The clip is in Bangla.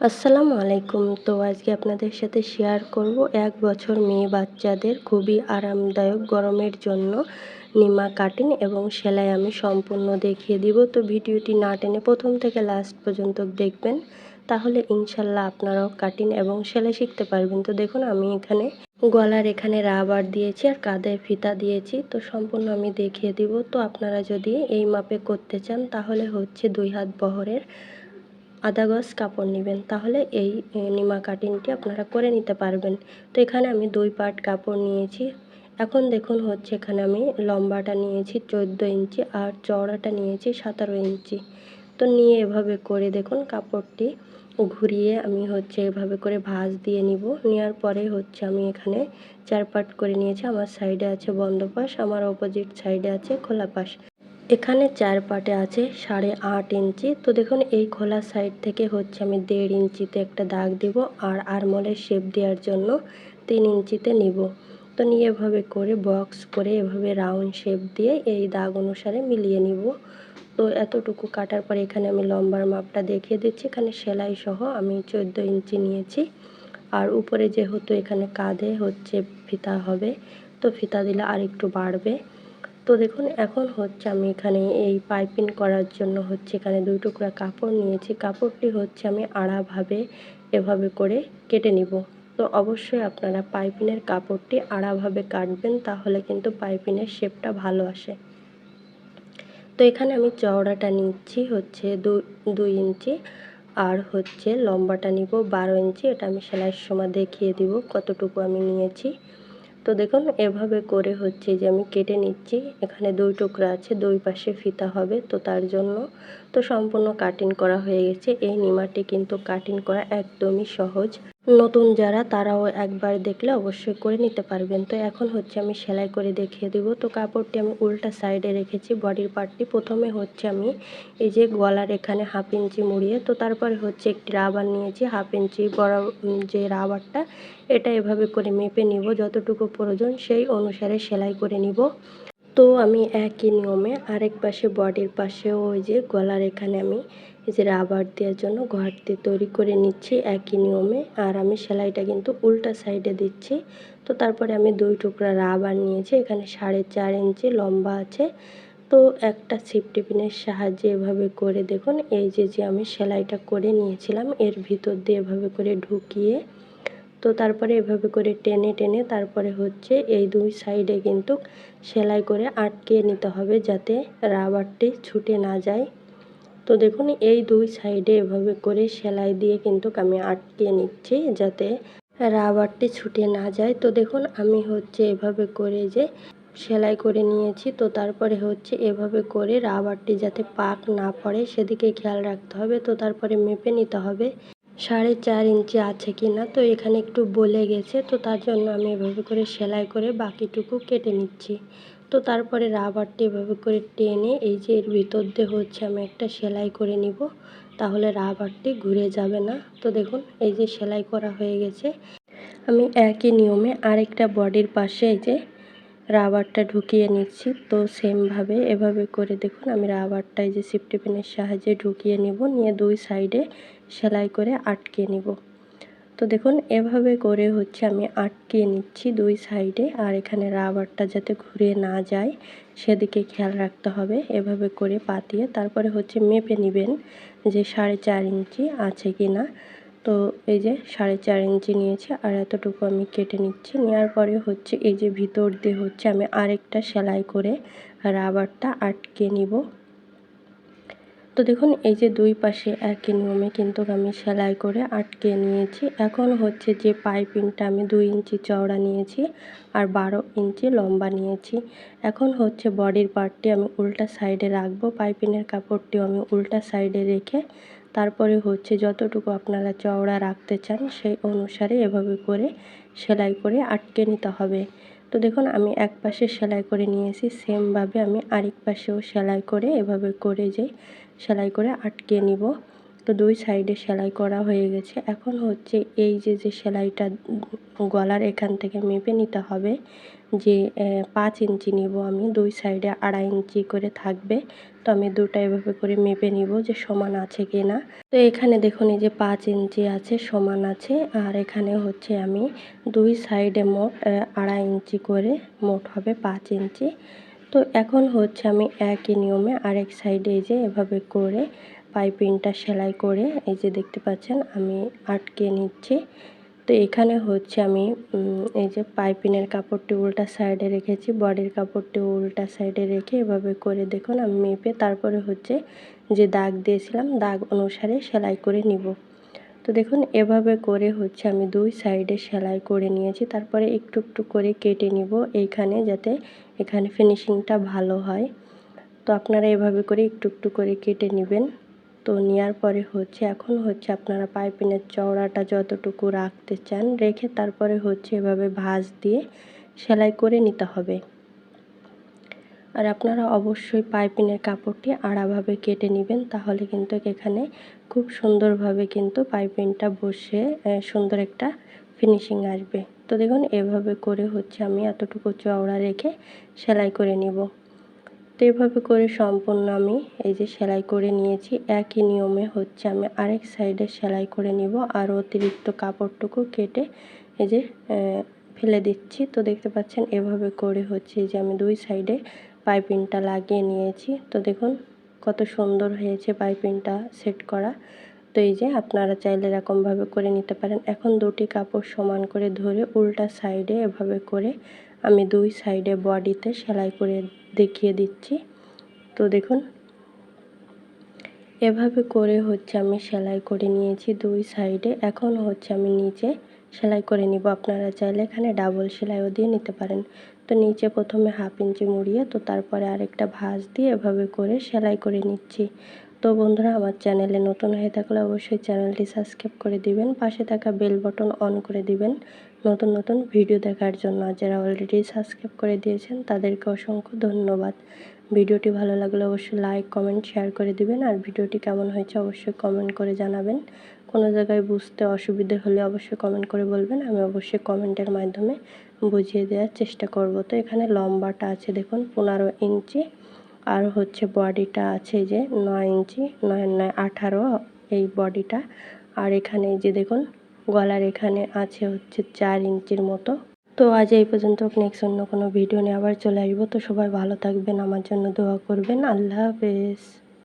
আসসালামু আলাইকুম। তো আজকে আপনাদের সাথে শেয়ার করব এক বছর মেয়ে বাচ্চাদের খুবই আরামদায়ক গরমের জন্য নিমা কাটিং এবং সেলাই আমি সম্পূর্ণ দেখিয়ে দিব। তো ভিডিওটি না টেনে প্রথম থেকে লাস্ট পর্যন্ত দেখবেন, তাহলে ইনশাল্লাহ আপনারাও কাটিং এবং সেলাই শিখতে পারবেন। তো দেখুন, আমি এখানে গলার এখানে রাবার দিয়েছি আর কাঁধে ফিতা দিয়েছি। তো সম্পূর্ণ আমি দেখিয়ে দিব। তো আপনারা যদি এই মাপে করতে চান, তাহলে হচ্ছে দুই হাত বহরের আধা গজ কাপড় নেবেন, তাহলে এই নিমা কাটিংটি আপনারা করে নিতে পারবেন। তো এখানে আমি দুই পার্ট কাপড় নিয়েছি। এখন দেখুন হচ্ছে এখানে আমি লম্বাটা নিয়েছি চোদ্দ ইঞ্চি আর চওড়াটা নিয়েছি সতেরো ইঞ্চি। তো নিয়ে এভাবে করে দেখুন কাপড়টি ঘুরিয়ে আমি হচ্ছে এভাবে করে ভাঁজ দিয়ে নিব। নেওয়ার পরে হচ্ছে আমি এখানে চার পার্ট করে নিয়েছি। আমার সাইডে আছে বন্ধ পাশ, আমার অপোজিট সাইডে আছে খোলা পাশ। এখানে চার পাটে আছে সাড়ে আট ইঞ্চি। তো দেখুন, এই খোলা সাইড থেকে হচ্ছে আমি দেড় ইঞ্চিতে একটা দাগ দিব আর আরমোলের শেপ দেওয়ার জন্য তিন ইঞ্চিতে নিব। তো নিয়ে এভাবে করে বক্স করে এভাবে রাউন্ড শেপ দিয়ে এই দাগ অনুসারে মিলিয়ে নিব। তো এতটুকু কাটার পরে এখানে আমি লম্বার মাপটা দেখিয়ে দিচ্ছি। এখানে সেলাই সহ আমি চোদ্দ ইঞ্চি নিয়েছি। আর উপরে যেহেতু এখানে কাঁধে হচ্ছে ফিতা হবে, তো ফিতা দিলে আর একটু বাড়বে। তো দেখুন, এখন হচ্ছে আমি এখানে এই পাইপিং করার জন্য হচ্ছে এখানে দুই টুকরা কাপড় নিয়েছি। কাপড়টি হচ্ছে আমি আড়াভাবে এভাবে করে কেটে নিব। তো অবশ্যই আপনারা পাইপিনের কাপড়টি আড়াভাবে কাটবেন, তাহলে কিন্তু পাইপিনের শেপটা ভালো আসে। তো এখানে আমি চওড়াটা নিচ্ছি হচ্ছে দু, দুই ইঞ্চি, আর হচ্ছে লম্বাটা নিব বারো ইঞ্চি। এটা আমি সেলাইয়ের সময় দেখিয়ে দিব কতটুকু আমি নিয়েছি। তো দেখুন, এভাবে করে হচ্ছে যে আমি কেটে নিচ্ছি। এখানে দুই টুকরা আছে, দুই পাশে ফিতা হবে, তো তার জন্য তো সম্পূর্ণ কাটিং করা হয়ে গেছে। এই নিমাটি কিন্তু কাটিং করা একদমই সহজ। নতুন যারা, তারাও একবার দেখলে অবশ্যই করে নিতে পারবেন। তো এখন হচ্ছে আমি সেলাই করে দেখিয়ে দিব। তো কাপড়টি আমি উল্টা সাইডে রেখেছি বডির পার্টটি প্রথমে হচ্ছে আমি এই যে গলার এখানে হাফ ইঞ্চি মুড়িয়ে, তো তারপরে হচ্ছে একটি রাবার নিয়েছি হাফ ইঞ্চি বড় যে রাবারটা এটা এভাবে করে মেপে নিব, যতটুকু প্রয়োজন, সেই অনুসারে সেলাই করে নিব। তো আমি একই নিয়মে আরেক পাশে বডির পাশেও ওই যে গলার এখানে আমি এই যে রাবার দেওয়ার জন্য ঘরটি তৈরি করে নিচ্ছি একই নিয়মে। আর আমি সেলাইটা কিন্তু উল্টা সাইডে দিচ্ছি। তো তারপরে আমি দুই টুকরা রাবার নিয়েছি, এখানে সাড়ে চার ইঞ্চি লম্বা আছে। তো একটা সিফটি পিনের সাহায্যে এভাবে করে দেখুন, এই যে যে আমি সেলাইটা করে নিয়েছিলাম, এর ভিতর দিয়ে এভাবে করে ঢুকিয়ে তো তারপরে এভাবে করে টেনে টেনে তারপরে হচ্ছে এই দুই সাইডে কিন্তু সেলাই করে আটকে নিতে হবে যাতে রাবারটি ছুটে না যায়। তো দেখুন, এই দুই সাইডে এভাবে করে সেলাই দিয়ে কিন্তু আমি আটকে নিচ্ছি যাতে রাবারটি ছুটে না যায়। তো দেখুন, আমি হচ্ছে এভাবে করে যে সেলাই করে নিয়েছি। তো তারপরে হচ্ছে এভাবে করে রাবারটি যাতে পাক না পড়ে সেদিকে খেয়াল রাখতে হবে। তো তারপরে মেপে নিতে হবে। সাড়ে চার ইঞ্চি আছে কি না, তো এখানে একটু বলে গেছে, তো তার জন্য আমি এভাবে করে সেলাই করে বাকিটুকু কেটে নিচ্ছি। তো তারপরে রাবারটি এভাবে করে টেনে এই যে এর ভিতর দিয়ে হচ্ছে আমি একটা সেলাই করে নিব, তাহলে রাবারটি ঘুরে যাবে না। তো দেখুন, এই যে সেলাই করা হয়ে গেছে। আমি একই নিয়মে আরেকটা বডির পাশে এই যে রাবারটা ঢুকিয়ে নিচ্ছি, তো সেমভাবে এভাবে করে দেখুন, আমি রাবারটা এই যে সিফটি পিনের সাহায্যে ঢুকিয়ে নিব, নিয়ে দুই সাইডে সেলাই করে আটকে নিব। তো দেখুন, এভাবে করে হচ্ছে আমি আটকে নিচ্ছি দুই সাইডে আর এখানে রাবারটা যাতে ঘুরে না যায় সেদিকে খেয়াল রাখতে হবে। এভাবে করে পাতিয়ে তারপরে হচ্ছে মেপে নেবেন যে সাড়ে চার ইঞ্চি আছে কি না তো এই যে সাড়ে চার ইঞ্চি নিয়েছি আর এতটুকু আমি কেটে নিচ্ছি। নেওয়ার পরে হচ্ছে এই যে ভিতর দিয়ে হচ্ছে আমি আরেকটা সেলাই করে রাবারটা আটকে নিব। তো দেখুন, এই যে দুই পাশে একই নিয়মে কিন্তু আমি সেলাই করে আটকে নিয়েছি। এখন হচ্ছে যে পাইপিংটা আমি দুই ইঞ্চি চওড়া নিয়েছি আর বারো ইঞ্চি লম্বা নিয়েছি। এখন হচ্ছে বডির পার্টটি আমি উল্টা সাইডে রাখব পাইপিনের কাপড়টিও আমি উল্টা সাইডে রেখে তারপরে হচ্ছে যতটুকু আপনারা চওড়া রাখতে চান, সেই অনুসারে এভাবে করে সেলাই করে আটকে নিতে হবে। তো দেখুন, আমি এক পাশে সেলাই করে নিয়েছি। সেমভাবে আমি আরেক পাশেও সেলাই করে এভাবে করে যে সেলাই করে আটকে নিব। তো দুই সাইডে সেলাই করা হয়ে গেছে। এখন হচ্ছে এই যে যে সেলাইটা গলার এখান থেকে মেপে নিতে হবে যে পাঁচ ইঞ্চি নিব আমি, দুই সাইডে আড়াই ইঞ্চি করে থাকবে। তো আমি দুটা এভাবে করে মেপে নিব যে সমান আছে কি না তো এখানে দেখুন এই যে পাঁচ ইঞ্চি আছে, সমান আছে। আর এখানে হচ্ছে আমি দুই সাইডে মোট আড়াই ইঞ্চি করে মোট হবে পাঁচ ইঞ্চি। তো এখন হচ্ছে আমি একই নিয়মে আরেক সাইডে যে এভাবে করে পাইপিংটা সেলাই করে এই যে দেখতে পাচ্ছেন আমি আটকে নিচ্ছি। তো এখানে হচ্ছে আমি এই যে পাইপিনের কাপড়টি উল্টা সাইডে রেখেছি, বডির কাপড়টি উল্টা সাইডে রেখে এভাবে করে দেখুন আমি মেপে তারপরে হচ্ছে যে দাগ দিয়েছিলাম, দাগ অনুসারে সেলাই করে নিব। তো দেখুন এভাবে করে হচ্ছে আমি দুই সাইডে সেলাই করে নিয়েছি, তারপরে একটু একটু করে কেটে নিব এইখানে যাতে এখানে ফিনিশিংটা ভালো হয়। তো আপনারা এভাবে করে একটু একটু করে কেটে নেবেন। তো নেওয়ার পরে হচ্ছে, এখন হচ্ছে আপনারা পাইপিনের চওড়াটা যতটুকু রাখতে চান, রেখে তারপরে হচ্ছে এভাবে ভাঁজ দিয়ে সেলাই করে নিতে হবে। আর আপনারা অবশ্যই পাইপিনের কাপড়টি আড়াভাবে কেটে নেবেন, তাহলে কিন্তু এখানে খুব সুন্দরভাবে কিন্তু পাইপিংটা বসে সুন্দর একটা ফিনিশিং আসবে। তো দেখুন, এভাবে করে হচ্ছে আমি এতটুকু চওড়া রেখে সেলাই করে নিব। তো এভাবে করে সম্পূর্ণ আমি এই যে সেলাই করে নিয়েছি। একই নিয়মে হচ্ছে আমি আরেক সাইডে সেলাই করে নিব আর অতিরিক্ত কাপড়টুকু কেটে এই যে ফেলে দিচ্ছি। তো দেখতে পাচ্ছেন এভাবে করে হচ্ছে যে আমি দুই সাইডে পাইপিংটা লাগিয়ে নিয়েছি। তো দেখুন কত সুন্দর হয়েছে পাইপিংটা সেট করা। তো এই যে আপনারা চাইলে এরকমভাবে করে নিতে পারেন। এখন দুটি কাপড় সমান করে ধরে উল্টা সাইডে এভাবে করে আমি দুই সাইডে বডিতে সেলাই করে দেখিয়ে দিচ্ছি। তো দেখুন, এভাবে করে হচ্ছে আমি সেলাই করে নিয়েছি দুই সাইডে। এখন হচ্ছে আমি নিচে সেলাই করে নিব। আপনারা চাইলে এখানে ডাবল সেলাইও দিয়ে নিতে পারেন। তো নিচে প্রথমে হাফ ইঞ্চি মুড়িয়ে, তো তারপরে আরেকটা ভাঁজ দিয়ে এভাবে করে সেলাই করে নিচ্ছি। তো বন্ধুরা, আমার চ্যানেলে নতুন হয়ে থাকলে অবশ্যই চ্যানেলটি সাবস্ক্রাইব করে দিবেন, পাশে থাকা বেল বটন অন করে দিবেন। নতুন নতুন ভিডিও দেখার জন্য যারা অলরেডি সাবস্ক্রাইব করে দিয়েছেন, তাদেরকে অসংখ্য ধন্যবাদ। ভিডিওটি ভালো লাগলে অবশ্যই লাইক কমেন্ট শেয়ার করে দিবেন আর ভিডিওটি কেমন হয়েছে অবশ্যই কমেন্ট করে জানাবেন। কোনো জায়গায় বুঝতে অসুবিধে হলে অবশ্যই কমেন্ট করে বলবেন, আমি অবশ্যই কমেন্টের মাধ্যমে বুঝিয়ে দেওয়ার চেষ্টা করব। তো এখানে লম্বাটা আছে, দেখুন, পনেরো ইঞ্চি আর হচ্ছে বডিটা আছে যে নয় ইঞ্চি, নয় নয় আঠারো এই বডিটা। আর এখানে যে দেখুন গলার এখানে আছে হচ্ছে চার ইঞ্চির মতো। তো আজ এই পর্যন্ত নেক্সট অন্য কোনো ভিডিও নিয়ে আবার চলে আসব। তো সবাই ভালো থাকবেন, আমার জন্য দোয়া করবেন। আল্লাহ হাফেজ।